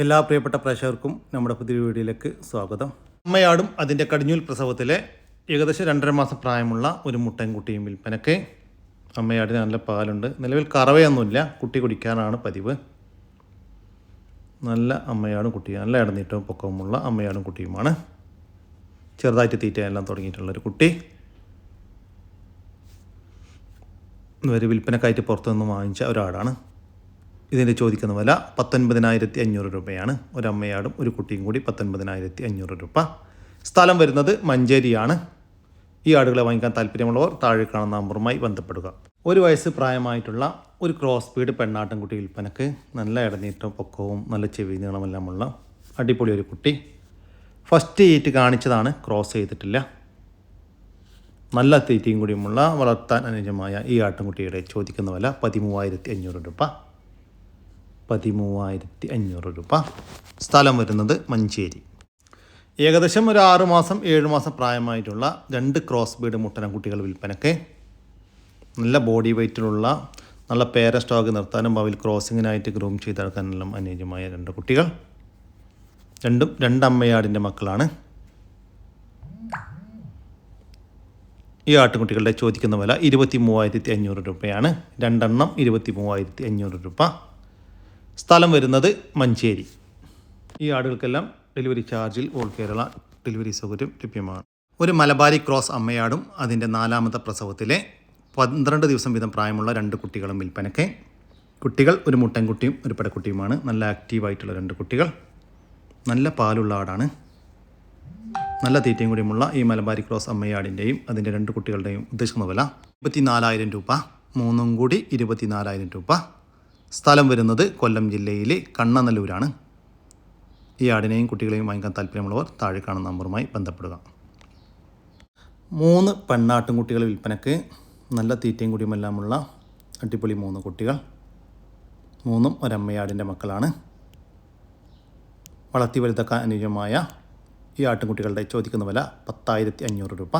എല്ലാ പ്രിയപ്പെട്ട പ്രേക്ഷകർക്കും നമ്മുടെ പുതിയ വീഡിയോയിലേക്ക് സ്വാഗതം. അമ്മയാടും അതിന്റെ കടിഞ്ഞൂൽ പ്രസവത്തിലെ ഏകദേശം രണ്ടര മാസം പ്രായമുള്ള ഒരു മുട്ടൻകുട്ടിയും വിൽപ്പനക്ക് അമ്മയാടിന് നല്ല പാലുണ്ട്. നിലവിൽ കറവയൊന്നുമില്ല. കുട്ടി കുടിക്കാനാണ് പതിവ്. നല്ല അമ്മയാടും കുട്ടിയും നല്ല ഇടനീട്ടവും പൊക്കവുമുള്ള അമ്മയാടും കുട്ടിയുമാണ്. ചെറുതായിട്ട് തീറ്റയെല്ലാം തുടങ്ങിയിട്ടുള്ളൊരു കുട്ടി. ഇവർ വിൽപ്പനക്കായിട്ട് പുറത്തുനിന്ന് വാങ്ങിച്ച ഒരാടാണ്. ഇതിന്റെ ചോദിക്കുന്ന വില പത്തൊൻപതിനായിരത്തി അഞ്ഞൂറ് രൂപയാണ്. ഒരമ്മയാടും ഒരു കുട്ടിയും കൂടി പത്തൊൻപതിനായിരത്തി അഞ്ഞൂറ് രൂപ. സ്ഥലം വരുന്നത് മഞ്ചേരിയാണ്. ഈ ആടുകളെ വാങ്ങിക്കാൻ താല്പര്യമുള്ളവർ താഴെ കാണുന്ന നമ്പറുമായി ബന്ധപ്പെടുക. ഒരു വയസ്സ് പ്രായമായിട്ടുള്ള ഒരു ക്രോസ് ബീഡ് പെണ്ണാട്ടൻകുട്ടി വിൽപ്പനക്ക് നല്ല ഇടനീറ്റവും പൊക്കവും നല്ല ചെവി നീളമെല്ലാമുള്ള അടിപൊളി ഒരു കുട്ടി. ഫസ്റ്റ് ഈറ്റ് കാണിച്ചതാണ് ക്രോസ് ചെയ്തിട്ടില്ല. നല്ല തീറ്റയും കൂടിയുമുള്ള വളർത്താൻ അനുയോജ്യമായ ഈ ആട്ടിൻകുട്ടിയുടെ ചോദിക്കുന്ന വില പതിമൂവായിരത്തി അഞ്ഞൂറ് രൂപ. പതിമൂവായിരത്തി അഞ്ഞൂറ് രൂപ. സ്ഥലം വരുന്നത് മഞ്ചേരി. ഏകദേശം ഒരു ആറ് മാസം ഏഴ് മാസം പ്രായമായിട്ടുള്ള രണ്ട് ക്രോസ് ബീഡ് മുട്ടന കുട്ടികൾ വിൽപ്പനക്ക്. നല്ല ബോഡി വെയ്റ്റിലുള്ള നല്ല പേര സ്റ്റോക്ക് നിർത്താനും ഭാവിൽ ക്രോസിങ്ങിനായിട്ട് ഗ്രൂം ചെയ്തെടുക്കാനെല്ലാം അനുയോജ്യമായ രണ്ട് കുട്ടികൾ. രണ്ടും രണ്ടമ്മയാടിന്റെ മക്കളാണ്. ഈ ആട്ടുകുട്ടികളുടെ ചോദിക്കുന്ന വില ഇരുപത്തി മൂവായിരത്തി അഞ്ഞൂറ് രൂപയാണ്. രണ്ടെണ്ണം ഇരുപത്തി മൂവായിരത്തി അഞ്ഞൂറ് രൂപ. സ്ഥലം വരുന്നത് മഞ്ചേരി. ഈ ആടുകൾക്കെല്ലാം ഡെലിവറി ചാർജിൽ ഓൾ കേരള ഡെലിവറി സൗകര്യം ലഭ്യമാണ്. ഒരു മലബാരി ക്രോസ് അമ്മയാടും അതിന്റെ നാലാമത്തെ പ്രസവത്തിലെ പന്ത്രണ്ട് ദിവസം വീതം പ്രായമുള്ള രണ്ട് കുട്ടികളും വിൽപ്പനയ്ക്ക്. കുട്ടികൾ ഒരു മുട്ടൻകുട്ടിയും ഒരു പെടക്കുട്ടിയുമാണ്. നല്ല ആക്റ്റീവായിട്ടുള്ള രണ്ട് കുട്ടികൾ. നല്ല പാലുള്ള ആടാണ്. നല്ല തീറ്റയും കൂടിയുമുള്ള ഈ മലബാരി ക്രോസ് അമ്മയാടിന്റെയും അതിന്റെ രണ്ട് കുട്ടികളുടെയും ഉദ്ദേശിക്കുന്ന വില ഇരുപത്തിനാലായിരം രൂപ. മൂന്നും കൂടി ഇരുപത്തിനാലായിരം രൂപ. സ്ഥലം വരുന്നത് കൊല്ലം ജില്ലയിലെ കണ്ണനല്ലൂരാണ്. ഈ ആടിനെയും കുട്ടികളെയും വാങ്ങിക്കാൻ താല്പര്യമുള്ളവർ താഴെ കാണുന്ന നമ്പറുമായി ബന്ധപ്പെടുക. മൂന്ന് പെണ്ണാട്ടും കുട്ടികൾ വിൽപ്പനക്ക് നല്ല തീറ്റയും കുടിയുമെല്ലാമുള്ള അടിപൊളി മൂന്ന് കുട്ടികൾ. മൂന്നും ഒരമ്മയാടിന്റെ മക്കളാണ്. വളർത്തി വലുതാക്കാൻ അനുയോജ്യമായ ഈ ആട്ടിൻകുട്ടികളുടെ ചോദിക്കുന്ന വില പത്തായിരത്തി അഞ്ഞൂറ് രൂപ.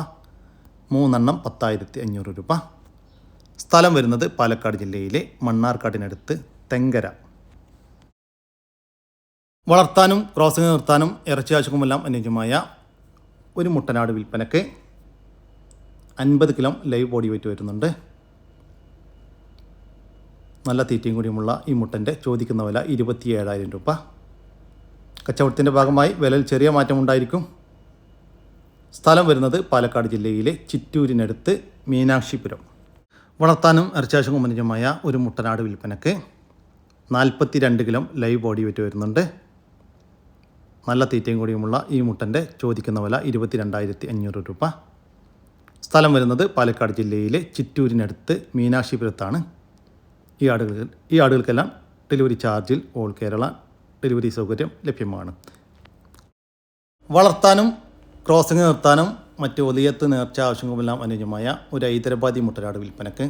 മൂന്നെണ്ണം പത്തായിരത്തി അഞ്ഞൂറ് രൂപ. സ്ഥലം വരുന്നത് പാലക്കാട് ജില്ലയിലെ മണ്ണാർക്കാടിനടുത്ത് തെങ്കര. വളർത്താനും ക്രോസിംഗ് നിർത്താനും ഇറച്ചി ആവശ്യക്കുമെല്ലാം അനുയോജ്യമായ ഒരു മുട്ടനാട് വിൽപ്പനക്ക് അൻപത് കിലോ ലൈവ് ബോഡി വെയിറ്റ് വരുന്നുണ്ട്. നല്ല തീറ്റയും കൂടിയുമുള്ള ഈ മുട്ടന്റെ ചോദിക്കുന്ന വില ഇരുപത്തി ഏഴായിരം രൂപ. കച്ചവടത്തിന്റെ ഭാഗമായി വിലയിൽ ചെറിയ മാറ്റമുണ്ടായിരിക്കും സ്ഥലം വരുന്നത് പാലക്കാട് ജില്ലയിലെ ചിറ്റൂരിനടുത്ത് മീനാക്ഷിപുരം. വളർത്താനും ഇറച്ചാശം കുമ്പനിയുമായ ഒരു മുട്ടനാട് വിൽപ്പനക്ക് നാൽപ്പത്തി രണ്ട് കിലോ ലൈവ് ബോഡി വെറ്റ് വരുന്നുണ്ട്. നല്ല തീറ്റയും കൂടിയുമുള്ള ഈ മുട്ടന്റെ ചോദിക്കുന്ന വില ഇരുപത്തി രണ്ടായിരത്തി അഞ്ഞൂറ് രൂപ. സ്ഥലം വരുന്നത് പാലക്കാട് ജില്ലയിലെ ചിറ്റൂരിനടുത്ത് മീനാക്ഷിപുരത്താണ് ഈ ആടുകൾ ഈ ആടുകൾക്കെല്ലാം ഡെലിവറി ചാർജിൽ ഓൾ കേരള ഡെലിവറി സൗകര്യം ലഭ്യമാണ്. വളർത്താനും ക്രോസിംഗ് നിർത്താനും മറ്റ് ഒലിയത്ത് നേർച്ച ആവശ്യങ്ങളുമെല്ലാം അനുയോജ്യമായ ഒരു ഹൈദരാബാദി മുട്ടനാട് വിൽപ്പനക്ക്.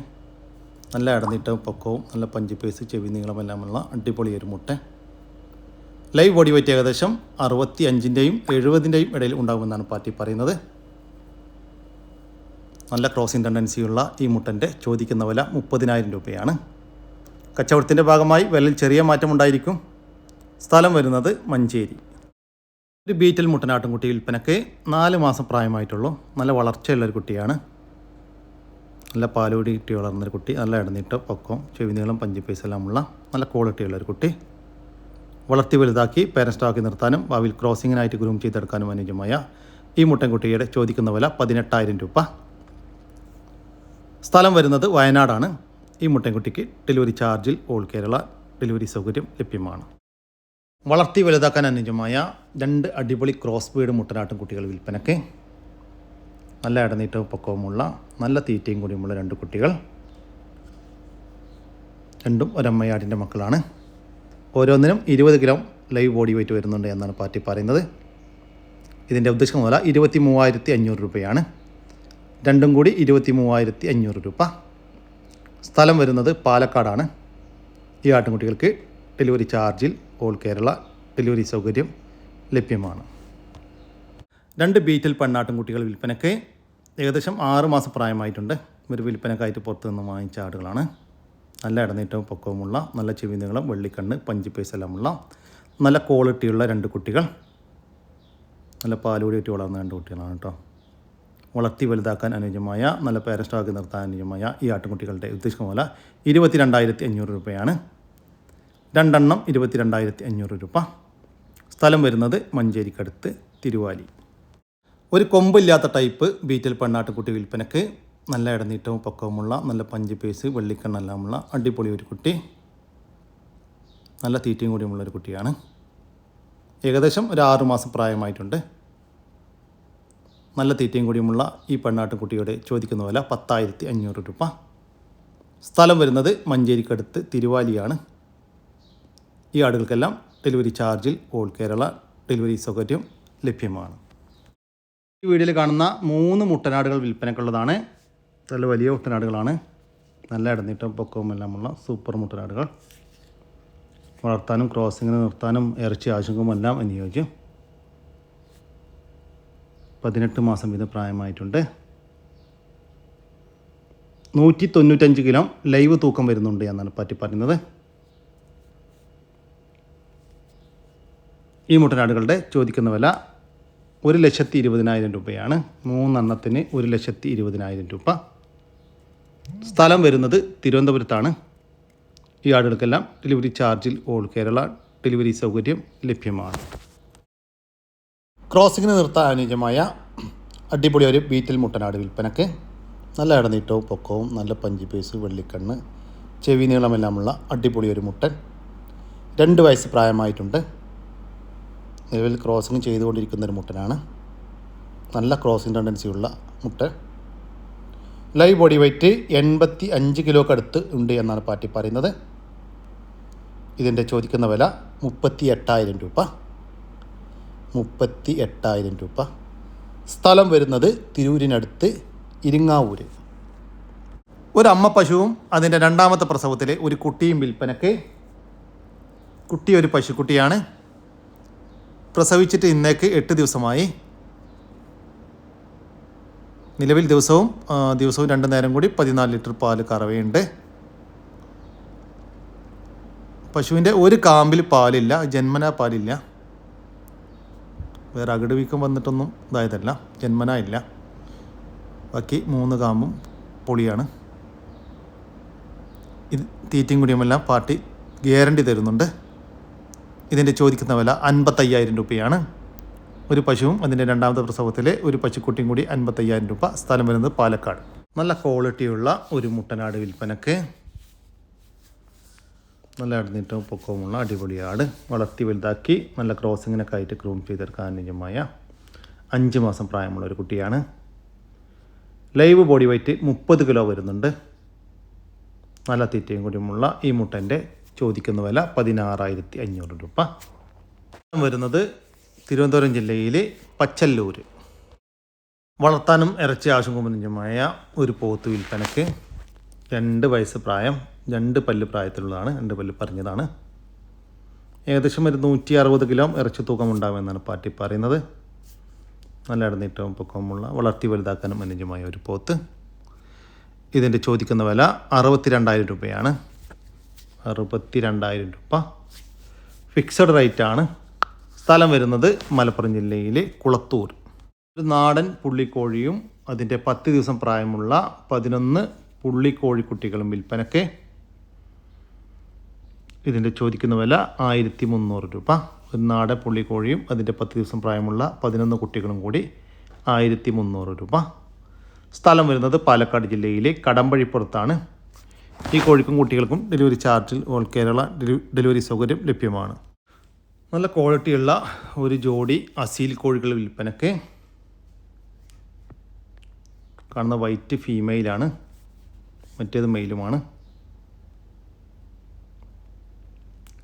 നല്ല അടന്നിട്ട പൊക്കവും നല്ല പഞ്ച് പേസ് ചെവി നീളമെല്ലാമുള്ള അടിപൊളി ഒരു മുട്ട. ലൈവ് ബോഡി വെയിറ്റ് ഏകദേശം അറുപത്തി അഞ്ചിന്റെയും എഴുപതിന്റെയും ഇടയിൽ ഉണ്ടാകുമെന്നാണ് പാർട്ടി പറയുന്നത്. നല്ല ക്രോസിംഗ് ടെൻഡൻസിയുള്ള ഈ മുട്ടന്റെ ചോദിക്കുന്ന വില മുപ്പതിനായിരം രൂപയാണ്. കച്ചവടത്തിന്റെ ഭാഗമായി വിലയിൽ ചെറിയ മാറ്റമുണ്ടായിരിക്കും. സ്ഥലം വരുന്നത് മഞ്ചേരി. ഒരു ബീറ്റൽ മുട്ടനാട്ടും കുട്ടി വിൽപ്പനക്ക് നാല് മാസം പ്രായമായിട്ടുള്ളൂ. നല്ല വളർച്ചയുള്ളൊരു കുട്ടിയാണ്. നല്ല പാലുകൂടി കിട്ടി വളർന്നൊരു കുട്ടി. നല്ല ഇടനീട്ടോ പൊക്കം ചെവി നീളം എല്ലാമുള്ള നല്ല ക്വാളിറ്റിയുള്ളൊരു കുട്ടി. വളർത്തി വലുതാക്കി പേരൻസ്റ്റാക്കി നിർത്താനും ഭാവിയിൽ ക്രോസിങ്ങിനായിട്ട് ഗ്രൂം ചെയ്തെടുക്കാനും അനുജമായ ഈ മുട്ടൻകുട്ടിയുടെ ചോദിക്കുന്ന വില പതിനെട്ടായിരം രൂപ. സ്ഥലം വരുന്നത് വയനാടാണ്. ഈ മുട്ടൻകുട്ടിക്ക് ഡെലിവറി ചാർജിൽ ഓൾ കേരള ഡെലിവറി സൗകര്യം ലഭ്യമാണ്. വളർത്തി വലുതാക്കാൻ അനുജമായ രണ്ട് അടിപൊളി ക്രോസ് ബീഡ് മുട്ടനാട്ടും കുട്ടികൾ വിൽപ്പനയ്ക്ക് നല്ല ഇടനീട്ടവും പൊക്കവുമുള്ള നല്ല തീറ്റയും കൂടിയുമുള്ള രണ്ട് കുട്ടികൾ. രണ്ടും ഒരമ്മയാടിന്റെ മക്കളാണ്. ഓരോന്നിനും ഇരുപത് കിലോ ലൈവ് ബോഡി വെയിറ്റ് വരുന്നുണ്ട് എന്നാണ് പാർട്ടി പറയുന്നത്. ഇതിന്റെ ഉദ്ദേശം പോലെ ഇരുപത്തി മൂവായിരത്തി അഞ്ഞൂറ് രൂപയാണ്. രണ്ടും കൂടി ഇരുപത്തി മൂവായിരത്തി അഞ്ഞൂറ് രൂപ. സ്ഥലം വരുന്നത് പാലക്കാടാണ്. ഈ ആട്ടിൻകുട്ടികൾക്ക് ഡെലിവറി ചാർജിൽ ഓൾ കേരള ഡെലിവറി സൗകര്യം ലഭ്യമാണ്. രണ്ട് ബീറ്റൽ ബീറ്റിൽ പെണ്ണാട്ടിൻകുട്ടികൾ വിൽപ്പനയ്ക്ക് ഏകദേശം ആറ് മാസം പ്രായമായിട്ടുണ്ട്. ഇവർ വിൽപ്പനക്കായിട്ട് പുറത്തു നിന്ന് വാങ്ങിച്ച ആടുകളാണ്. നല്ല ഇടനീട്ടവും പൊക്കവുമുള്ള നല്ല ചെവി വെള്ളിക്കണ്ണ് പഞ്ചി പൈസ എല്ലാമുള്ള നല്ല ക്വാളിറ്റിയുള്ള രണ്ട് കുട്ടികൾ. നല്ല പാലുകൂടിയിട്ട് വളർന്ന രണ്ട് കുട്ടികളാണ് കേട്ടോ. വളർത്തി വലുതാക്കാൻ അനുയോജ്യമായ നല്ല പേരസ്റ്റാക്കി നിർത്താൻ അനുയോജ്യമായ ഈ ആട്ടുകുട്ടികളുടെ ഉദ്ദേശിക്കുന്ന പോലെ ഇരുപത്തി രണ്ടായിരത്തി അഞ്ഞൂറ് രൂപയാണ്. രണ്ടെണ്ണം ഇരുപത്തി രണ്ടായിരത്തി അഞ്ഞൂറ് രൂപ. സ്ഥലം വരുന്നത് മഞ്ചേരിക്കടുത്ത് തിരുവാലി. ഒരു കൊമ്പില്ലാത്ത ടൈപ്പ് ബീറ്റൽ പെണ്ണാട്ടുകുട്ടി വിൽപ്പനക്ക് നല്ല ഇടനീട്ടവും പൊക്കവുമുള്ള നല്ല പഞ്ച് പേസ് വെള്ളിക്കണ്ണെല്ലാമുള്ള അടിപൊളി ഒരു കുട്ടി. നല്ല തീറ്റയും കൂടിയുമുള്ള ഒരു കുട്ടിയാണ്. ഏകദേശം ഒരു ആറു മാസം പ്രായമായിട്ടുണ്ട്. നല്ല തീറ്റയും കൂടിയുമുള്ള ഈ പെണ്ണാട്ടുകുട്ടിയുടെ ചോദിക്കുന്ന വില പത്തായിരത്തി അഞ്ഞൂറ് രൂപ. സ്ഥലം വരുന്നത് മഞ്ചേരിക്കടുത്ത് തിരുവാലിയാണ്. ഈ ആടുകൾക്കെല്ലാം ഡെലിവറി ചാർജിൽ ഓൾ കേരള ഡെലിവറി സൗകര്യം ലഭ്യമാണ്. ഈ വീഡിയോയിൽ കാണുന്ന മൂന്ന് മുട്ടനാടുകൾ വിൽപ്പനക്കുള്ളതാണ് നല്ല വലിയ മുട്ടനാടുകളാണ്. നല്ല ഇടനീട്ടം പൊക്കവും എല്ലാമുള്ള സൂപ്പർ മുട്ടനാടുകൾ. വളർത്താനും ക്രോസിങ്ങിന് നിർത്താനും ഇറച്ചി ആശങ്കവും എല്ലാം അനുയോജ്യം പതിനെട്ട് മാസം വീതം പ്രായമായിട്ടുണ്ട്. നൂറ്റി തൊണ്ണൂറ്റഞ്ച് കിലോ ലൈവ് തൂക്കം വരുന്നുണ്ട് എന്നാണ് പറ്റി പറയുന്നത്. ഈ മുട്ടനാടുകളുടെ ചോദിക്കുന്ന വില ഒരു ലക്ഷത്തി ഇരുപതിനായിരം രൂപയാണ്. മൂന്നെണ്ണത്തിന് ഒരു ലക്ഷത്തി ഇരുപതിനായിരം രൂപ. സ്ഥലം വരുന്നത് തിരുവനന്തപുരത്താണ്. ഈ ആടുകൾക്കെല്ലാം ഡെലിവറി ചാർജിൽ ഓൾ കേരള ഡെലിവറി സൗകര്യം ലഭ്യമാണ്. ക്രോസിങ്ങിന് നിർത്താൻ അനുയോജ്യമായ അടിപൊളി ഒരു ബീറ്റിൽ മുട്ടനാട് വിൽപ്പനക്ക് നല്ല ഇടനീട്ടവും പൊക്കവും നല്ല പഞ്ചി പേസ് വെള്ളിക്കണ്ണ് ചെവി നീളമെല്ലാമുള്ള അടിപൊളി ഒരു മുട്ടൻ. രണ്ട് വയസ്സ് പ്രായമായിട്ടുണ്ട്. നിലവിൽ ക്രോസിങ് ചെയ്തുകൊണ്ടിരിക്കുന്ന ഒരു മുട്ടനാണ്. നല്ല ക്രോസിങ് ടെൻഡൻസി മുട്ട. ലൈവ് ബോഡി വെയ്റ്റ് എൺപത്തി അഞ്ച് കിലോക്ക് അടുത്ത് ഉണ്ട് എന്നാണ് പാർട്ടി പറയുന്നത്. ഇതിന്റെ ചോദിക്കുന്ന വില മുപ്പത്തി എട്ടായിരം രൂപ. മുപ്പത്തി എട്ടായിരം രൂപ. സ്ഥലം വരുന്നത് തിരൂരിനടുത്ത് ഇരിങ്ങാവൂര്. ഒരു അമ്മ പശുവും അതിന്റെ രണ്ടാമത്തെ പ്രസവത്തിലെ ഒരു കുട്ടിയും വിൽപ്പനക്ക് കുട്ടി ഒരു പശുക്കുട്ടിയാണ്. പ്രസവിച്ചിട്ട് ഇന്നേക്ക് എട്ട് ദിവസമായി. നിലവിൽ ദിവസവും ദിവസവും രണ്ട് നേരം കൂടി പതിനാല് ലിറ്റർ പാൽ കറവയുണ്ട്. പശുവിന്റെ ഒരു കാമ്പിൽ പാലില്ല ജന്മന പാലില്ല. വേറെ അകിട് വീക്കം വന്നിട്ടൊന്നും ഇതായതല്ല ജന്മന ഇല്ല. ബാക്കി മൂന്ന് കാമ്പും പൊളിയാണ്. ഇത് തീറ്റയും കുടിയുമെല്ലാം പാർട്ടി ഗ്യാരണ്ടി തരുന്നുണ്ട്. ഇതിന്റെ ചോദിക്കുന്ന വില അൻപത്തയ്യായിരം രൂപയാണ്. ഒരു പശുവും അതിന്റെ രണ്ടാമത്തെ പ്രസവത്തിലെ ഒരു പശുക്കുട്ടിയും കൂടി അൻപത്തയ്യായിരം രൂപ. സ്ഥലം വരുന്നത് പാലക്കാട്. നല്ല ക്വാളിറ്റിയുള്ള ഒരു മുട്ടനാട് വിൽപ്പനക്ക്. നല്ല അടുന്നിട്ടും പൊക്കവുമുള്ള അടിപൊളി ആട്. വളർത്തി വലുതാക്കി നല്ല ക്രോസിങ്ങിനൊക്കെ ആയിട്ട് ക്രൂൺ ചെയ്തെടുക്കാൻ അനുജമായ അഞ്ച് മാസം പ്രായമുള്ള ഒരു കുട്ടിയാണ്. ലൈവ് ബോഡി വെയ്റ്റ് മുപ്പത് കിലോ വരുന്നുണ്ട്. നല്ല തീറ്റയും കൂടിയുമുള്ള ഈ മുട്ടന്റെ ചോദിക്കുന്ന വില പതിനാറായിരത്തി അഞ്ഞൂറ് രൂപ വരുന്നത് തിരുവനന്തപുരം ജില്ലയിലെ പച്ചല്ലൂർ വളർത്താനും ഇറച്ചി ആവശ്യമായ ഒരു പോത്ത് വിൽപ്പനക്ക് രണ്ട് വയസ്സ് പ്രായം രണ്ട് പല്ല് പ്രായത്തിലുള്ളതാണ് രണ്ട് പല്ല് പറഞ്ഞതാണ്. ഏകദേശം ഒരു നൂറ്റി അറുപത് കിലോ ഇറച്ചി തൂക്കം ഉണ്ടാകുമെന്നാണ് പാർട്ടി പറയുന്നത്. നല്ല ഇടനീട്ടവും പൊക്കവുമുള്ള വളർത്തി വലുതാക്കാനും അനുജമായ ഒരു പോത്ത്. ഇതിന്റെ ചോദിക്കുന്ന വില അറുപത്തി രണ്ടായിരം രൂപയാണ്. അറുപത്തി രണ്ടായിരം രൂപ ഫിക്സഡ് റേറ്റാണ് സ്ഥലം വരുന്നത് മലപ്പുറം ജില്ലയിലെ കുളത്തൂർ. ഒരു നാടൻ പുള്ളിക്കോഴിയും അതിന്റെ പത്ത് ദിവസം പ്രായമുള്ള പതിനൊന്ന് പുള്ളിക്കോഴിക്കുട്ടികളും വിൽപ്പനയ്ക്ക് ഇതിന്റെ ചോദിക്കുന്ന വില ആയിരത്തി മുന്നൂറ് രൂപ. ഒരു നാടൻ പുള്ളിക്കോഴിയും അതിന്റെ പത്ത് ദിവസം പ്രായമുള്ള പതിനൊന്ന് കുട്ടികളും കൂടി ആയിരത്തി മുന്നൂറ് രൂപ. സ്ഥലം വരുന്നത് പാലക്കാട് ജില്ലയിലെ കടമ്പഴിപ്പുറത്താണ്. ഈ കോഴിക്കും കുട്ടികൾക്കും ഡെലിവറി ചാർജിൽ ഓൾ കേരള ഡെലി- ഡെലിവറി സൗകര്യം ലഭ്യമാണ്. നല്ല ക്വാളിറ്റിയുള്ള ഒരു ജോഡി അസീൽ കോഴികൾ വിൽപ്പനക്ക് കാണുന്ന വൈറ്റ് ഫീമെയിലാണ് മറ്റേത് മെയിലുമാണ്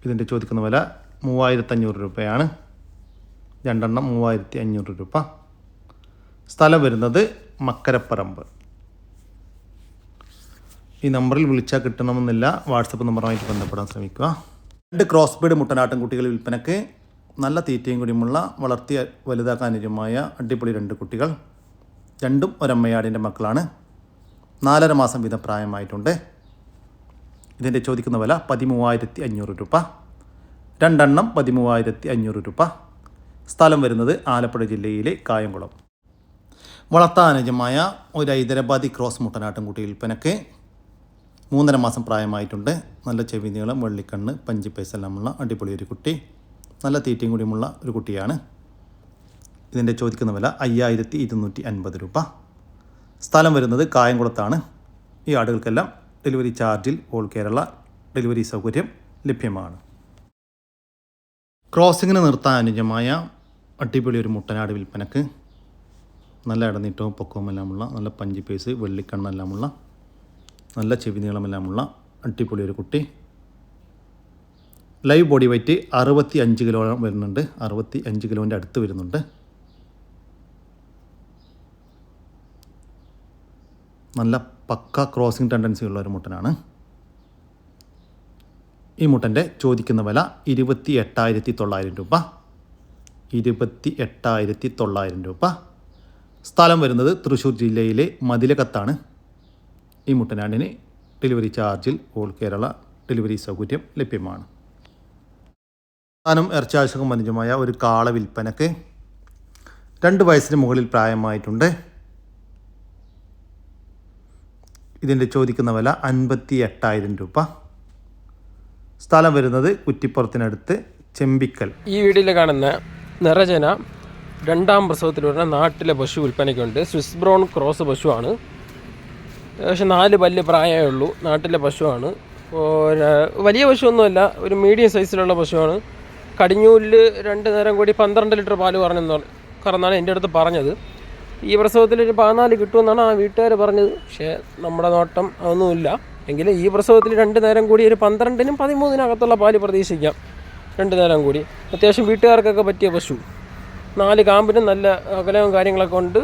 ഇതിന്റെ ചോദിക്കുന്ന വില മൂവായിരത്തഞ്ഞൂറ് രൂപയാണ്. രണ്ടെണ്ണം മൂവായിരത്തി അഞ്ഞൂറ് രൂപ. സ്ഥലം വരുന്നത് മക്കരപ്പറമ്പ്. ഈ നമ്പറിൽ വിളിച്ചാൽ കിട്ടണമെന്നില്ല. വാട്സപ്പ് നമ്പറുമായിട്ട് ബന്ധപ്പെടാൻ ശ്രമിക്കുക. രണ്ട് ക്രോസ് ബീഡ് മുട്ടനാട്ടും കുട്ടികൾ വിൽപ്പനയ്ക്ക് നല്ല തീറ്റയും കൂടിയുമുള്ള വളർത്തി വലുതാക്കാൻ അനുജമായ അടിപൊളി രണ്ട് കുട്ടികൾ. രണ്ടും ഒരമ്മയാടിന്റെ മക്കളാണ്. നാലര മാസം വീതം പ്രായമായിട്ടുണ്ട്. ഇതിന്റെ ചോദിക്കുന്ന വില പതിമൂവായിരത്തി അഞ്ഞൂറ് രൂപ. രണ്ടെണ്ണം പതിമൂവായിരത്തി അഞ്ഞൂറ് രൂപ. സ്ഥലം വരുന്നത് ആലപ്പുഴ ജില്ലയിലെ കായംകുളം. വളർത്താനുജമായ ഒരു ഹൈദരാബാദി ക്രോസ് മുട്ടനാട്ടുംകുട്ടി വിൽപ്പനക്ക് മൂന്നര മാസം പ്രായമായിട്ടുണ്ട്. നല്ല ചെവി നീളം വെള്ളിക്കണ്ണ് പഞ്ചി പൈസെല്ലാമുള്ള അടിപൊളി ഒരു കുട്ടി. നല്ല തീറ്റയും കൂടിയുമുള്ള ഒരു കുട്ടിയാണ്. ഇതിന്റെ ചോദിക്കുന്ന വില അയ്യായിരത്തി ഇരുന്നൂറ്റി അൻപത് രൂപ. സ്ഥലം വരുന്നത് കായംകുളത്താണ്. ഈ ആടുകൾക്കെല്ലാം ഡെലിവറി ചാർജിൽ ഓൾ കേരള ഡെലിവറി സൗകര്യം ലഭ്യമാണ്. ക്രോസിങ്ങിന് നിർത്താൻ അനുജമായ അടിപൊളി ഒരു മുട്ടനാട് വിൽപ്പനക്ക് നല്ല ഇടനീട്ടവും പൊക്കവുമെല്ലാമുള്ള നല്ല പഞ്ചി പേസ് വെള്ളിക്കണ്ണെല്ലാമുള്ള നല്ല ചെവി നീളമെല്ലാമുള്ള അടിപൊളി ഒരു കുട്ടി. ലൈവ് ബോഡി വെയ്റ്റ് അറുപത്തി അഞ്ച് കിലോ വരുന്നുണ്ട്. അറുപത്തി അഞ്ച് കിലോന്റെ അടുത്ത് വരുന്നുണ്ട്. നല്ല പക്ക ക്രോസിംഗ് ടെൻഡൻസി ഉള്ള ഒരു മുട്ടനാണ്. ഈ മുട്ടന്റെ ചോദിക്കുന്ന വില ഇരുപത്തി എട്ടായിരത്തി തൊള്ളായിരം രൂപ. ഇരുപത്തി എട്ടായിരത്തി തൊള്ളായിരം രൂപ. സ്ഥലം വരുന്നത് തൃശ്ശൂർ ജില്ലയിലെ മതിലകത്താണ്. ഈ മുട്ടനാടിന് ഡെലിവറി ചാർജിൽ ഓൾ കേരള ഡെലിവറി സൗകര്യം ലഭ്യമാണ്. ഇറച്ചാശകം അനുജമായ ഒരു കാള വിൽപ്പനക്ക് രണ്ട് വയസ്സിന് മുകളിൽ പ്രായമായിട്ടുണ്ട്. ഇതിന്റെ ചോദിക്കുന്ന വില അൻപത്തി എട്ടായിരം രൂപ. സ്ഥലം വരുന്നത് കുറ്റിപ്പുറത്തിനടുത്ത് ചെമ്പിക്കൽ. ഈ വീഡിയോയിൽ കാണുന്ന നിറജന രണ്ടാം പ്രസവത്തിൽ വരുന്ന നാട്ടിലെ പശു വിൽപ്പനയ്ക്കുണ്ട്. സ്വിസ് ബ്രൗൺ ക്രോസ് പശുവാണ്. ഏകദേശം നാല് പല്ല് പ്രായമേ ഉള്ളൂ. നാട്ടിലെ പശുവാണ്. വലിയ പശുവൊന്നുമല്ല ഒരു മീഡിയം സൈസിലുള്ള പശുവാണ്. കടിഞ്ഞൂലിൽ രണ്ട് നേരം കൂടി പന്ത്രണ്ട് ലിറ്റർ പാൽ പറഞ്ഞെന്ന് കറന്നാണ് എന്റെ അടുത്ത് പറഞ്ഞത്. ഈ പ്രസവത്തിൽ ഒരു പതിനാല് കിട്ടുമെന്നാണ് ആ വീട്ടുകാർ പറഞ്ഞത്. പക്ഷേ നമ്മുടെ നോട്ടം അതൊന്നുമില്ല. എങ്കിലും ഈ പ്രസവത്തിൽ രണ്ട് നേരം കൂടി ഒരു പന്ത്രണ്ടിനും പതിമൂന്നിനകത്തുള്ള പാൽ പ്രതീക്ഷിക്കാം. രണ്ട് നേരം കൂടി. അത്യാവശ്യം വീട്ടുകാർക്കൊക്കെ പറ്റിയ പശു. നാല് കാമ്പിനും നല്ല അകലവും കാര്യങ്ങളൊക്കെ ഉണ്ട്.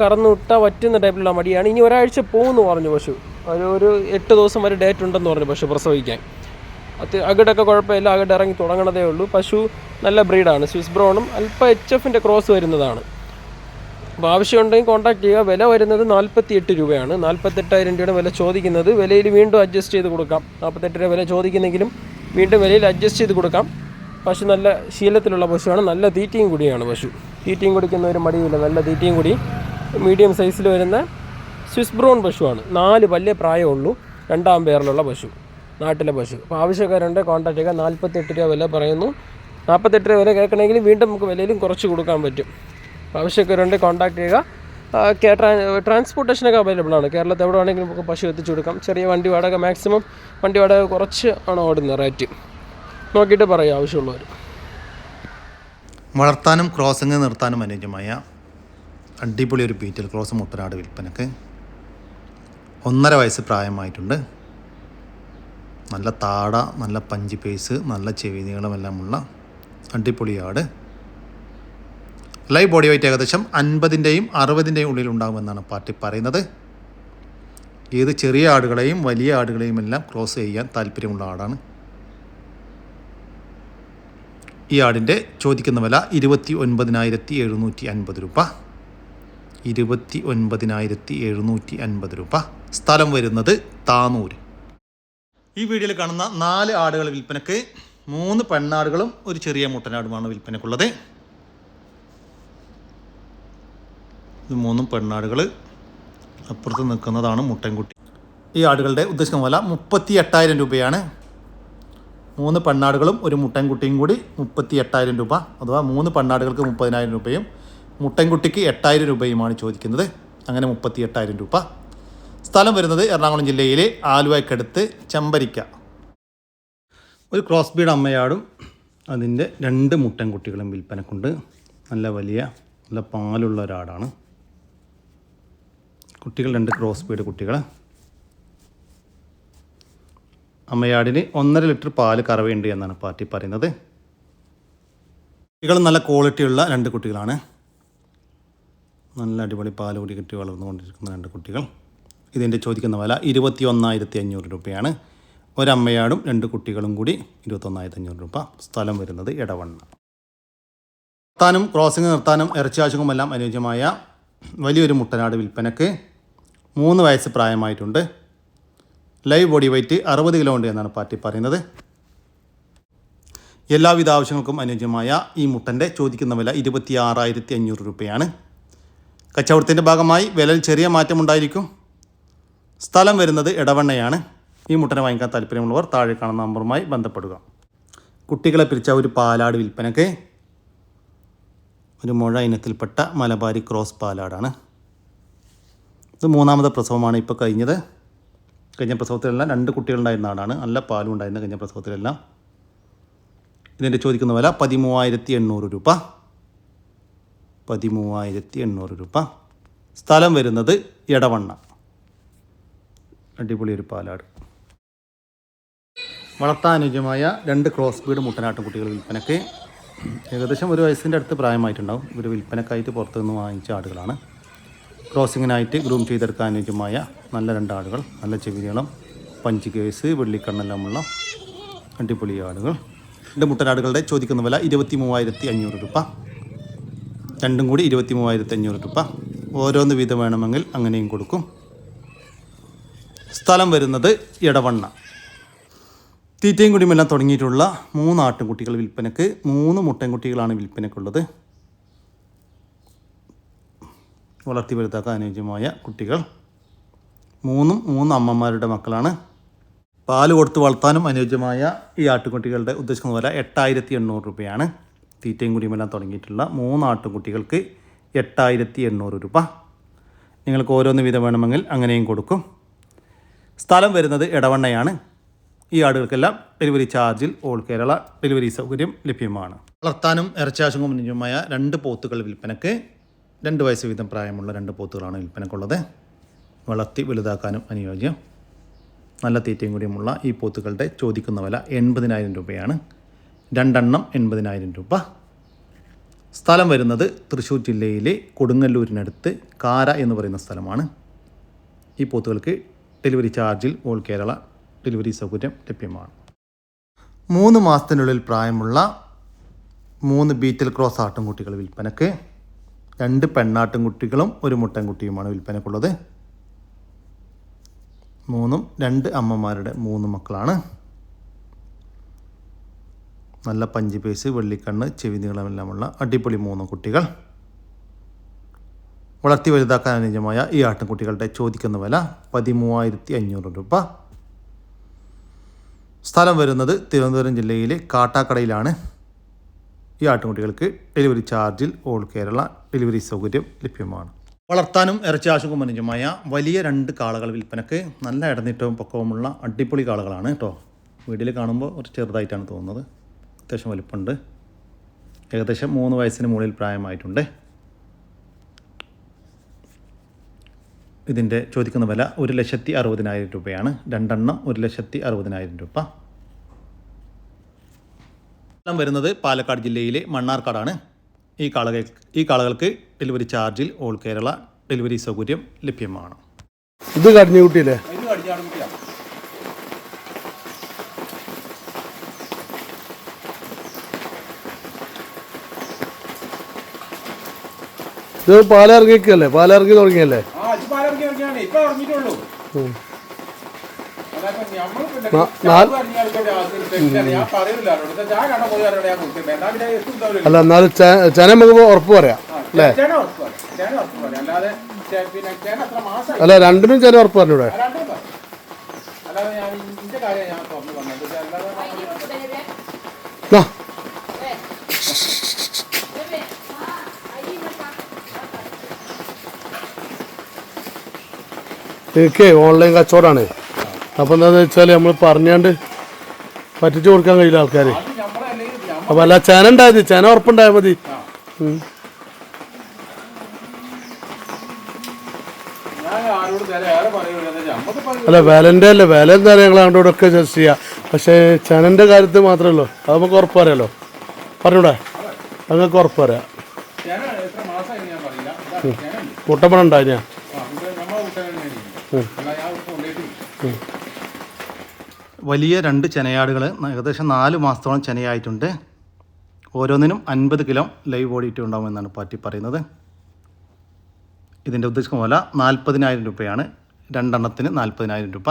കറന്നു വിട്ടാൽ പറ്റുന്ന ടൈപ്പിലുള്ള മടിയാണ്. ഇനി ഒരാഴ്ച പോകുമെന്ന് പറഞ്ഞു പശു. ഒരു ഒരു എട്ട് ദിവസം വരെ ഡേറ്റ് ഉണ്ടെന്ന് പറഞ്ഞു പശു പ്രസവിക്കാൻ. അത് അകിടൊക്കെ കുഴപ്പമില്ല അകിട് ഇറങ്ങി തുടങ്ങണതേ ഉള്ളൂ. പശു നല്ല ബ്രീഡാണ്. സ്വിസ് ബ്രൗണും അല്പം എച്ച് എഫിന്റെ ക്രോസ് വരുന്നതാണ്. അപ്പോൾ ആവശ്യമുണ്ടെങ്കിൽ കോൺടാക്ട് ചെയ്യുക. വില വരുന്നത് നാൽപ്പത്തി എട്ട് രൂപയാണ്. നാൽപ്പത്തെട്ടായിരം രൂപയുടെ വില ചോദിക്കുന്നത്. വിലയിൽ വീണ്ടും അഡ്ജസ്റ്റ് ചെയ്ത് കൊടുക്കാം. നാൽപ്പത്തെട്ട് രൂപ വില ചോദിക്കുന്നെങ്കിലും വീണ്ടും വിലയിൽ അഡ്ജസ്റ്റ് ചെയ്ത് കൊടുക്കാം. പശു നല്ല ശീലത്തിലുള്ള പശുവാണ് നല്ല തീറ്റയും കൂടിയാണ് പശു. തീറ്റയും കുടിക്കുന്ന ഒരു മടിയില്ല നല്ല തീറ്റയും കൂടി. മീഡിയം സൈസിൽ വരുന്ന സ്വിസ് ബ്രൗൺ പശുവാണ്. നാല് പല്ലേ പ്രായമുള്ളൂ രണ്ടാം പേരിലുള്ള പശു നാട്ടിലെ പശു. അപ്പോൾ ആവശ്യക്കാരുണ്ട് കോൺടാക്ട് ചെയ്യുക. നാൽപ്പത്തെട്ട് രൂപ വില പറയുന്നു. നാൽപ്പത്തെട്ട് രൂപ വില കേൾക്കണമെങ്കിൽ വീണ്ടും നമുക്ക് വിലയിലും കുറച്ച് കൊടുക്കാൻ പറ്റും. ആവശ്യക്കാരുണ്ട് കോൺടാക്ട് ചെയ്യുക. ട്രാൻസ്പോർട്ടേഷനൊക്കെ അവൈലബിൾ ആണ്. കേരളത്തിൽ എവിടെ വേണമെങ്കിലും നമുക്ക് പശു എത്തിച്ചു കൊടുക്കാം. ചെറിയ വണ്ടി വാടക മാക്സിമം വണ്ടി വാടക കുറച്ച് ആണ് ഓടുന്നത് റേറ്റ് നോക്കിയിട്ട് പറയാം ആവശ്യമുള്ളവർ. വളർത്താനും ക്രോസിങ് നിർത്താനും അനുയോജ്യമായ അടിപൊളി ഒരു ബീറ്റൽ ക്രോസ് മുട്ടനാട് വിൽപ്പനക്ക് ഒന്നര വയസ്സ് പ്രായമായിട്ടുണ്ട്. നല്ല താട നല്ല പഞ്ചി പേസ് നല്ല ചെവി നീളമെല്ലാമുള്ള അടിപൊളി ആട്. ലൈവ് ബോഡി വെയിറ്റ് ഏകദേശം അൻപതിന്റെയും അറുപതിന്റെയും ഉള്ളിൽ ഉണ്ടാകുമെന്നാണ് പാർട്ടി പറയുന്നത്. ഏത് ചെറിയ ആടുകളെയും വലിയ ആടുകളെയും എല്ലാം ക്രോസ് ചെയ്യാൻ താല്പര്യമുള്ള ആടാണ് ഈ ആടിന്റെ ചോദിക്കുന്ന വില ഇരുപത്തി ഒൻപതിനായിരത്തി എഴുന്നൂറ്റി അൻപത് രൂപ. ഇരുപത്തി ഒൻപതിനായിരത്തി എഴുന്നൂറ്റി അൻപത് രൂപ. സ്ഥലം വരുന്നത് താനൂർ ഈ വീഡിയോയിൽ കാണുന്ന നാല് ആടുകൾ വിൽപ്പനക്ക് മൂന്ന് പെണ്ണാടുകളും ഒരു ചെറിയ മുട്ടനാടുമാണ് വിൽപ്പനക്കുള്ളത്. ഇത് മൂന്നും പെണ്ണാടുകൾ അപ്പുറത്ത് നിൽക്കുന്നതാണ് മുട്ടൻകുട്ടി. ഈ ആടുകളുടെ ഉദ്ദേശിക്കുന്ന വില മുപ്പത്തി എട്ടായിരം രൂപയാണ്. മൂന്ന് പെണ്ണാടുകളും ഒരു മുട്ടൻകുട്ടിയും കൂടി മുപ്പത്തി എട്ടായിരം രൂപ അഥവാ മൂന്ന് പെണ്ണാടുകൾക്ക് മുപ്പതിനായിരം രൂപയും മുട്ടൻകുട്ടിക്ക് എട്ടായിരം രൂപയുമാണ് ചോദിക്കുന്നത്. അങ്ങനെ മുപ്പത്തി എട്ടായിരം രൂപ. സ്ഥലം വരുന്നത് എറണാകുളം ജില്ലയിലെ ആലുവയ്ക്കടുത്ത് ചെമ്പരിക്ക. ഒരു ക്രോസ് ബീഡ് അമ്മയാടും. അതിന്റെ രണ്ട് മുട്ടൻകുട്ടികളും വിൽപ്പനക്കുണ്ട്. നല്ല വലിയ നല്ല പാലുള്ള ഒരാടാണ്. കുട്ടികൾ രണ്ട് ക്രോസ് ബീഡ് കുട്ടികൾ അമ്മയാടിന് ഒന്നര ലിറ്റർ പാൽ കറവയുണ്ട് എന്നാണ് പാർട്ടി പറയുന്നത്. കുട്ടികൾ നല്ല ക്വാളിറ്റിയുള്ള രണ്ട് കുട്ടികളാണ്. നല്ല അടിപൊളി പാൽ കൂടി കിട്ടി വളർന്നുകൊണ്ടിരിക്കുന്ന രണ്ട് കുട്ടികൾ. ഇതിന്റെ ചോദിക്കുന്ന വില ഇരുപത്തി ഒന്നായിരത്തി അഞ്ഞൂറ് രൂപയാണ്. ഒരമ്മയാടും രണ്ട് കുട്ടികളും കൂടി ഇരുപത്തൊന്നായിരത്തി അഞ്ഞൂറ് രൂപ സ്ഥലം വരുന്നത് ഇടവണ്ണ നിർത്താനും ക്രോസിംഗ് നിർത്താനും ഇറച്ചിയാശുക്കുമെല്ലാം അനുയോജ്യമായ വലിയൊരു മുട്ടനാട് വിൽപ്പനക്ക് മൂന്ന് വയസ്സ് പ്രായമായിട്ടുണ്ട്. ലൈവ് ബോഡി വെയ്റ്റ് അറുപത് കിലോ ഉണ്ട് എന്നാണ് പാർട്ടി പറയുന്നത്. എല്ലാവിധ ആവശ്യങ്ങൾക്കും അനുയോജ്യമായ ഈ മുട്ടന്റെ ചോദിക്കുന്ന വില ഇരുപത്തി ആറായിരത്തി അഞ്ഞൂറ് രൂപയാണ്. കച്ചവടത്തിന്റെ ഭാഗമായി വിലയിൽ ചെറിയ മാറ്റമുണ്ടായിരിക്കും. സ്ഥലം വരുന്നത് ഇടവണ്ണയാണ് ഈ മുട്ടനെ വാങ്ങിക്കാൻ താല്പര്യമുള്ളവർ താഴെ കാണുന്ന നമ്പറുമായി ബന്ധപ്പെടുക. കുട്ടികളെ പിരിച്ച ഒരു പാലാട് വിൽപ്പനയ്ക്ക് ഒരു മുഴ ഇനത്തിൽപ്പെട്ട മലബാരി ക്രോസ് പാലാടാണ്. ഇത് മൂന്നാമത്തെ പ്രസവമാണ് ഇപ്പോൾ കഴിഞ്ഞത്. കഴിഞ്ഞ പ്രസവത്തിലെല്ലാം രണ്ട് കുട്ടികളുണ്ടായിരുന്ന ആടാണ് നല്ല പാലും ഉണ്ടായിരുന്ന കഴിഞ്ഞ പ്രസവത്തിലെല്ലാം. ഇതിന്റെ ചോദിക്കുന്ന വില പതിമൂവായിരത്തി എണ്ണൂറ് രൂപ. പതിമൂവായിരത്തി എണ്ണൂറ് രൂപ. സ്ഥലം വരുന്നത് എടവണ്ണ. അടിപൊളി ഒരു പാലാട്. വളർത്താനുയോജ്യമായ രണ്ട് ക്രോസ് ബീഡ് മുട്ടനാട്ടും കുട്ടികൾ വിൽപ്പനയ്ക്ക് ഏകദേശം ഒരു വയസ്സിന്റെ അടുത്ത് പ്രായമായിട്ടുണ്ടാവും. ഇവർ വിൽപ്പനക്കായിട്ട് പുറത്തുനിന്ന് വാങ്ങിച്ച ആടുകളാണ്. ക്രോസിങ്ങിനായിട്ട് ഗ്രൂം ചെയ്തെടുക്കാൻ അനുയോജ്യമായ നല്ല രണ്ടാടുകൾ നല്ല ചെവിനീളം പഞ്ച് കേസ് വെള്ളിക്കണ്ണെല്ലാമുള്ള അടിപൊളി ആടുകൾ രണ്ട് മുട്ടനാടുകളുടെ ചോദിക്കുന്ന വില ഇരുപത്തി മൂവായിരത്തി അഞ്ഞൂറ് രൂപ. രണ്ടും കൂടി ഇരുപത്തി മൂവായിരത്തി അഞ്ഞൂറ് രൂപ. ഓരോന്ന് വീതം വേണമെങ്കിൽ അങ്ങനെയും കൊടുക്കും. സ്ഥലം വരുന്നത് ഇടവണ്ണ തീറ്റയും കുടിയുമെല്ലാം തുടങ്ങിയിട്ടുള്ള മൂന്ന് ആട്ടിൻകുട്ടികൾ വിൽപ്പനക്ക് മൂന്ന് മുട്ടൻകുട്ടികളാണ് വിൽപ്പനക്കുള്ളത്. വളർത്തി വലുതാക്കാൻ അനുയോജ്യമായ കുട്ടികൾ. മൂന്നും മൂന്ന് അമ്മമാരുടെ മക്കളാണ്. പാൽ കൊടുത്ത് വളർത്താനും അനുയോജ്യമായ ഈ ആട്ടുകുട്ടികളുടെ ഉദ്ദേശിക്കുന്ന വില എട്ടായിരത്തി എണ്ണൂറ് രൂപയാണ്. തീറ്റയും കുടിയുമെല്ലാം തുടങ്ങിയിട്ടുള്ള മൂന്ന് ആട്ടുകുട്ടികൾക്ക് എട്ടായിരത്തി എണ്ണൂറ് രൂപ. നിങ്ങൾക്ക് ഓരോന്ന് വീതം വേണമെങ്കിൽ അങ്ങനെയും കൊടുക്കും. സ്ഥലം വരുന്നത് ഇടവണ്ണയാണ് ഈ ആടുകൾക്കെല്ലാം ഡെലിവറി ചാർജിൽ ഓൾ കേരള ഡെലിവറി സൗകര്യം ലഭ്യമാണ്. വളർത്താനും ഇറച്ചാശും അനുയോജ്യമായ രണ്ട് പോത്തുകൾ വിൽപ്പനക്ക് രണ്ട് വയസ്സ് വീതം പ്രായമുള്ള രണ്ട് പോത്തുകളാണ് വിൽപ്പനക്കുള്ളത്. വളർത്തി വലുതാക്കാനും അനുയോജ്യം. നല്ല തീറ്റയും കൂടിയുമുള്ള ഈ പോത്തുകളുടെ ചോദിക്കുന്ന വില എൺപതിനായിരം രൂപയാണ്. രണ്ടെണ്ണം എൺപതിനായിരം രൂപ. സ്ഥലം വരുന്നത് തൃശ്ശൂർ ജില്ലയിലെ കൊടുങ്ങല്ലൂരിനടുത്ത് കാര എന്ന് പറയുന്ന സ്ഥലമാണ്. ഈ പോത്തുകൾക്ക് ഡെലിവറി ചാർജിൽ ഓൾ കേരള ഡെലിവറി സൗകര്യം ലഭ്യമാണ്. മൂന്ന് മാസത്തിനുള്ളിൽ പ്രായമുള്ള മൂന്ന് ബീറ്റൽ ക്രോസ് ആട്ടിൻകുട്ടികൾ വിൽപ്പനക്ക്. രണ്ട് പെണ്ണാട്ടും കുട്ടികളും ഒരു മുട്ടൻകുട്ടിയുമാണ് വിൽപ്പനക്കുള്ളത് മൂന്നും രണ്ട് അമ്മമാരുടെ മൂന്ന് മക്കളാണ്. നല്ല പഞ്ച് പേസ് വെള്ളിക്കണ്ണ് ചെവി നീളമെല്ലാമുള്ള അടിപൊളി മൂന്ന് കുട്ടികൾ. വളർത്തി വലുതാക്കാൻ അനുയോജ്യമായ ഈ ആട്ടിൻകുട്ടികളുടെ ചോദിക്കുന്ന വില പതിമൂവായിരത്തി അഞ്ഞൂറ് രൂപ. സ്ഥലം വരുന്നത് തിരുവനന്തപുരം ജില്ലയിലെ കാട്ടാക്കടയിലാണ്. ഈ ആട്ടുകുട്ടികൾക്ക് ഡെലിവറി ചാർജിൽ ഓൾ കേരള ഡെലിവറി സൗകര്യം ലഭ്യമാണ്. വളർത്താനും ഇറച്ചി അനുയോജ്യമായ വലിയ രണ്ട് കാളകൾ വിൽപ്പനക്ക് നല്ല ഇടനീട്ടവും പക്കവുമുള്ള അടിപൊളി കാളകളാണ് കേട്ടോ വീട്ടിൽ കാണുമ്പോൾ ഒരു ചെറുതായിട്ടാണ് തോന്നുന്നത്. അത്യാവശ്യം വലിപ്പമുണ്ട്. ഏകദേശം മൂന്ന് വയസ്സിന് മുകളിൽ പ്രായമായിട്ടുണ്ട്. ഇതിന്റെ ചോദിക്കുന്ന വില ഒരു ലക്ഷത്തി അറുപതിനായിരം രൂപയാണ്. രണ്ടെണ്ണം ഒരു ലക്ഷത്തി അറുപതിനായിരം രൂപ. സ്ഥലം വരുന്നത് പാലക്കാട് ജില്ലയിലെ മണ്ണാർക്കാടാണ്. ഈ കാളകൾ ഈ കാളകൾക്ക് ഡെലിവറി ചാർജിൽ ഓൾ കേരള ഡെലിവറി സൗകര്യം ലഭ്യമാണ്. ഇത് കടഞ്ഞു കുട്ടിയല്ലേ? ഇത് പാലിറങ്ങിക്കല്ലേ പാലിറങ്ങി തുടങ്ങിയല്ലേ? ഇപ്പൊ ഇറങ്ങിയിട്ടുള്ളൂ അല്ല എന്നാലും ചന നമുക്ക് ഉറപ്പ് പറയാം. അല്ലേ? അല്ല രണ്ടിനും ചെന ഉറപ്പ് പറഞ്ഞൂടെ എനിക്ക് ഓൺലൈൻ കച്ചവടമാണ്. അപ്പം എന്താണെന്ന് വെച്ചാൽ നമ്മൾ പറഞ്ഞാണ്ട് പറ്റിച്ചു കൊടുക്കാൻ കഴിയില്ല ആൾക്കാരെ. അപ്പം അല്ല ചെന ഉണ്ടായത് ചേന ഉറപ്പുണ്ടായാൽ മതി. അല്ല വേലന്റെ അല്ല? വേല എന്താ ഞങ്ങൾ അങ്ങോട്ട് ഒക്കെ ജസ്റ്റ് ചെയ്യാം. പക്ഷേ ചേനന്റെ കാര്യത്തിൽ മാത്രമേ അത് നമുക്ക് ഉറപ്പ് പറയാലോ പറഞ്ഞൂടെ? നിങ്ങൾക്ക് ഉറപ്പ് പറയാം. മുട്ടപ്പണം ഉണ്ടായി ഞാൻ വലിയ രണ്ട് ചെനയാടുകൾ ഏകദേശം നാല് മാസത്തോളം ചെനയായിട്ടുണ്ട്. ഓരോന്നിനും അൻപത് കിലോ ലൈവ് ബോഡിയിട്ട് ഉണ്ടാകുമെന്നാണ് പാർട്ടി പറയുന്നത്. ഇതിന്റെ ഉദ്ദേശിക്കുന്ന പോലെ നാൽപ്പതിനായിരം രൂപയാണ്. രണ്ടെണ്ണത്തിന് നാൽപ്പതിനായിരം രൂപ.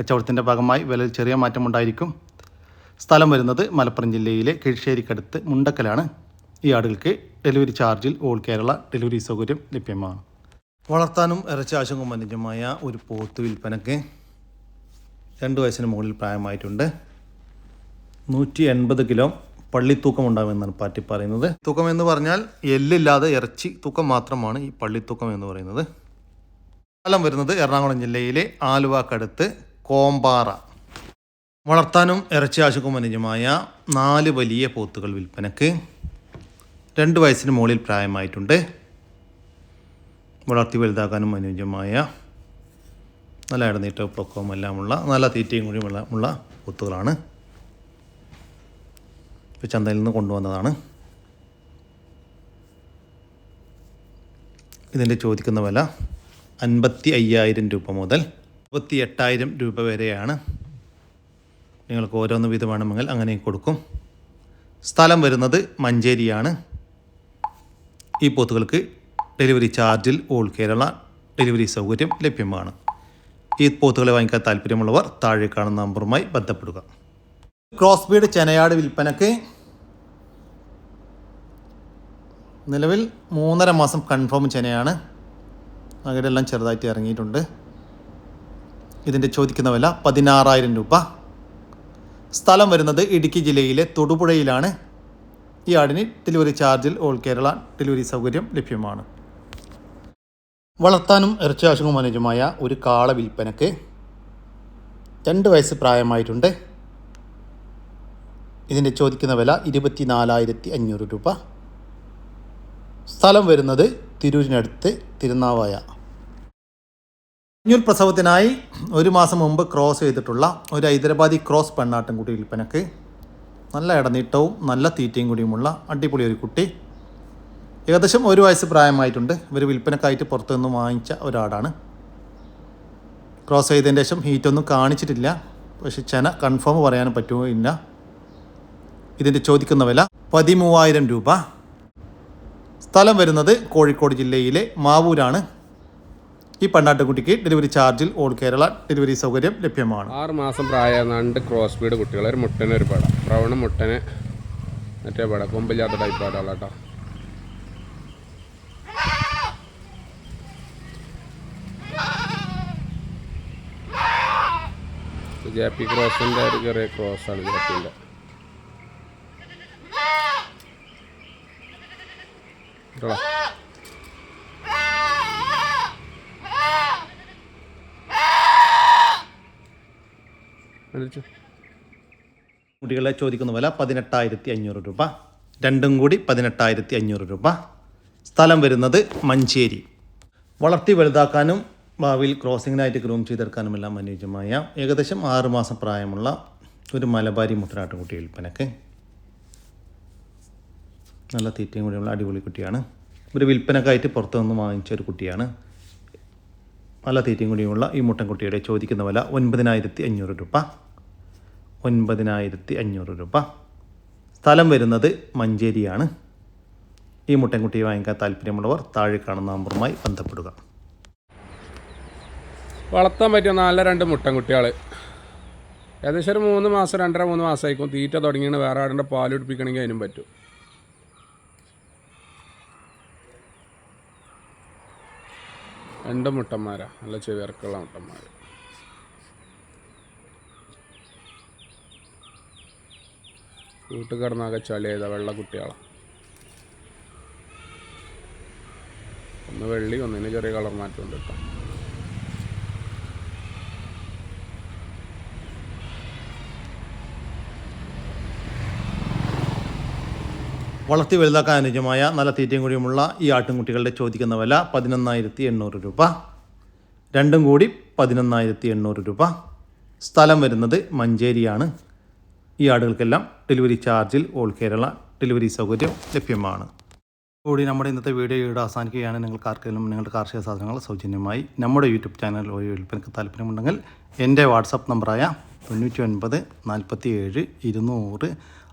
കച്ചവടത്തിന്റെ ഭാഗമായി വില ചെറിയ മാറ്റമുണ്ടായിരിക്കും സ്ഥലം വരുന്നത് മലപ്പുറം ജില്ലയിലെ കിഴിശ്ശേരിക്കടുത്ത് മുണ്ടക്കലാണ്. ഈ ആടുകൾക്ക് ഡെലിവറി ചാർജിൽ ഓൾ കേരള ഡെലിവറി സൗകര്യം ലഭ്യമാണ്. വളർത്താനും ഇറച്ചി അനുജമായ ഒരു പോത്ത് വിൽപ്പനയ്ക്ക് രണ്ട് വയസ്സിന് മുകളിൽ പ്രായമായിട്ടുണ്ട്. നൂറ്റി എൺപത് കിലോ പള്ളിത്തൂക്കം ഉണ്ടാകുമെന്നാണ് പാർട്ടി പറയുന്നത്. തൂക്കം എന്ന് പറഞ്ഞാൽ എല്ലില്ലാതെ ഇറച്ചി തൂക്കം മാത്രമാണ് ഈ പള്ളിത്തൂക്കം എന്ന് പറയുന്നത്. സ്ഥലം വരുന്നത് എറണാകുളം ജില്ലയിലെ ആലുവാക്കടുത്ത് കോമ്പാറ. വളർത്താനും ഇറച്ചി ആവശ്യക്കും അനുജമായ നാല് വലിയ പോത്തുകൾ വിൽപ്പനക്ക്. രണ്ട് വയസ്സിന് മുകളിൽ പ്രായമായിട്ടുണ്ട്. വളർത്തി വലുതാക്കാനും അനുയോജ്യമായ നല്ല ഇടനീറ്റവും പൊക്കവും എല്ലാമുള്ള നല്ല തീറ്റയും കൂടി ഉള്ള ഒത്തുകളാണ് ഇപ്പോൾ ചന്തയിൽ നിന്ന് കൊണ്ടുവന്നതാണ്. ഇതിന്റെ ചോദിക്കുന്ന വില അൻപത്തി അയ്യായിരം രൂപ മുതൽ മുപ്പത്തി എട്ടായിരം രൂപ വരെയാണ്. നിങ്ങൾക്ക് ഓരോന്ന് വീതം വേണമെങ്കിൽ അങ്ങനെ കൊടുക്കും. സ്ഥലം വരുന്നത് മഞ്ചേരിയാണ്. ഈ പോത്തുകൾക്ക് ഡെലിവറി ചാർജിൽ ഓൾ കേരള ഡെലിവറി സൗകര്യം ലഭ്യമാണ്. ഈ പോത്തുകളെ വാങ്ങിക്കാൻ താല്പര്യമുള്ളവർ താഴെ കാണുന്ന നമ്പറുമായി ബന്ധപ്പെടുക. ക്രോസ് ബീഡ് ചെനയാട് വിൽപ്പനക്ക് നിലവിൽ മൂന്നര മാസം കൺഫേം ചെനയാണ്. അകടെല്ലാം ചെറുതായിട്ട് ഇറങ്ങിയിട്ടുണ്ട്. ഇതിന്റെ ചോദിക്കുന്ന വില പതിനാറായിരം രൂപ. സ്ഥലം വരുന്നത് ഇടുക്കി ജില്ലയിലെ തൊടുപുഴയിലാണ്. ഈ ആടിന് ഡെലിവറി ചാർജിൽ ഓൾ കേരള ഡെലിവറി സൗകര്യം ലഭ്യമാണ്. വളർത്താനും ഇറച്ചി ആവശ്യവും അനുജമായ ഒരു കാള വിൽപ്പനക്ക് രണ്ട് വയസ്സ് പ്രായമായിട്ടുണ്ട്. ഇതിന്റെ ചോദിക്കുന്ന വില ഇരുപത്തി നാലായിരത്തി അഞ്ഞൂറ് രൂപ. സ്ഥലം വരുന്നത് തിരൂരിനടുത്ത് തിരുനാവായ. അഞ്ഞൂർ പ്രസവത്തിനായി ഒരു മാസം മുമ്പ് ക്രോസ് ചെയ്തിട്ടുള്ള ഒരു ഹൈദരാബാദി ക്രോസ് പെണ്ണാട്ടൻകുട്ടി വിൽപ്പനക്ക് നല്ല ഇടനീട്ടവും നല്ല തീറ്റയും കൂടിയുമുള്ള അടിപൊളി ഒരു കുട്ടി ഏകദേശം ഒരു വയസ്സ് പ്രായമായിട്ടുണ്ട്. ഇവർ വിൽപ്പനക്കായിട്ട് പുറത്തു നിന്ന് വാങ്ങിച്ച ഒരാടാണ് ക്രോസ് ചെയ്തതിന് ശേഷം ഹീറ്റൊന്നും കാണിച്ചിട്ടില്ല. പക്ഷെ ചെന കൺഫേം പറയാൻ പറ്റുമോ? ഇല്ല. ഇതിന്റെ ചോദിക്കുന്ന വില പതിമൂവായിരം രൂപ. സ്ഥലം വരുന്നത് കോഴിക്കോട് ജില്ലയിലെ മാവൂരാണ്. ഈ പണ്ടാട്ടുകുട്ടിക്ക് ഡെലിവറി ചാർജിൽ ഓൾ കേരള ഡെലിവറി സൗകര്യം ലഭ്യമാണ്. ആറ് മാസം പ്രായം രണ്ട് ക്രോസ് ബീഡ് കുട്ടികൾ ഒരു മുട്ടന് ഒരു പട. പ്രവണ മുട്ടന് മറ്റേ പട. കൊമ്പില്ലാത്ത ടൈപ്പ് പടമുള്ള കേട്ടോ ജാപ്പി ക്രോസിന്റെ ഒരു ചെറിയ ക്രോസാണ് ജാപ്പിന്റെ കേട്ടോ കുട്ടികളെ ചോദിക്കുന്ന വില പതിനെട്ടായിരത്തി അഞ്ഞൂറ് രൂപ. രണ്ടും കൂടി പതിനെട്ടായിരത്തി അഞ്ഞൂറ് രൂപ. സ്ഥലം വരുന്നത് മഞ്ചേരി. വളർത്തി വലുതാക്കാനും ഭാവിയിൽ ക്രോസിങ്ങിനായിട്ട് ഗ്രൂം ചെയ്തെടുക്കാനുമെല്ലാം അനുയോജ്യമായ ഏകദേശം ആറ് മാസം പ്രായമുള്ള ഒരു മലബാരി മുട്ടനാട്ടുകുട്ടി വിൽപ്പനക്ക് നല്ല തീറ്റയും കൂടിയുള്ള അടിപൊളി കുട്ടിയാണ്. ഒരു വിൽപ്പനക്കായിട്ട് പുറത്തു നിന്ന് വാങ്ങിച്ച ഒരു കുട്ടിയാണ്. നല്ല തീറ്റയും കൂടിയുള്ള ഈ മുട്ടൻകുട്ടിയുടെ ചോദിക്കുന്ന വില ഒൻപതിനായിരത്തി അഞ്ഞൂറ് രൂപ. ഒൻപതിനായിരത്തി അഞ്ഞൂറ് രൂപ. സ്ഥലം വരുന്നത് മഞ്ചേരിയാണ്. ഈ മുട്ടൻകുട്ടിയെ വാങ്ങിക്കാൻ താല്പര്യമുള്ളവർ താഴെ കാണുന്ന നമ്പറുമായി ബന്ധപ്പെടുക. വളർത്താൻ പറ്റിയ നല്ല രണ്ട് മുട്ടൻ കുട്ടികൾ ഏകദേശം ഒരു മൂന്ന് മാസം രണ്ടര മൂന്ന് മാസമായിരിക്കും തീറ്റ തുടങ്ങിയാണ് വേറെ ആടിന്റെ പാൽ പിടിപ്പിക്കണമെങ്കിൽ അതിനും പറ്റും. രണ്ട് മുട്ടന്മാരാ. നല്ല ചെവിയർക്കുള്ള മുട്ടന്മാർ കൂട്ട് കിടന്നാകെ ചളി ചെയ്ത വെള്ള കുട്ടികളാണ് ഒന്ന് വെള്ളി ഒന്നിന് ചെറിയ കളർ മാറ്റമുണ്ട് കേട്ടോ. വളർത്തി വലുതാക്കാൻ അനുയോജ്യമായ നല്ല തീറ്റയും കൂടിയുമുള്ള ഈ ആട്ടിൻകുട്ടികളുടെ ചോദിക്കുന്ന വില പതിനൊന്നായിരത്തി എണ്ണൂറ് രൂപ. രണ്ടും കൂടി പതിനൊന്നായിരത്തി എണ്ണൂറ് രൂപ. സ്ഥലം വരുന്നത് മഞ്ചേരിയാണ്. ഈ ആടുകൾക്കെല്ലാം ഡെലിവറി ചാർജിൽ ഓൾ കേരള ഡെലിവറി സൗകര്യം ലഭ്യമാണ്. കൂടി നമ്മുടെ ഇന്നത്തെ വീഡിയോ ഇവിടെ അവസാനിക്കുകയാണ്. നിങ്ങൾക്ക് ആർക്കെങ്കിലും നിങ്ങളുടെ കാർഷിക സാധനങ്ങൾ സൗജന്യമായി നമ്മുടെ യൂട്യൂബ് ചാനൽ വഴി വിൽപ്പനക്ക് താല്പര്യമുണ്ടെങ്കിൽ എന്റെ വാട്സപ്പ് നമ്പറായ തൊണ്ണൂറ്റി ഒൻപത് നാൽപ്പത്തി ഏഴ് ഇരുന്നൂറ്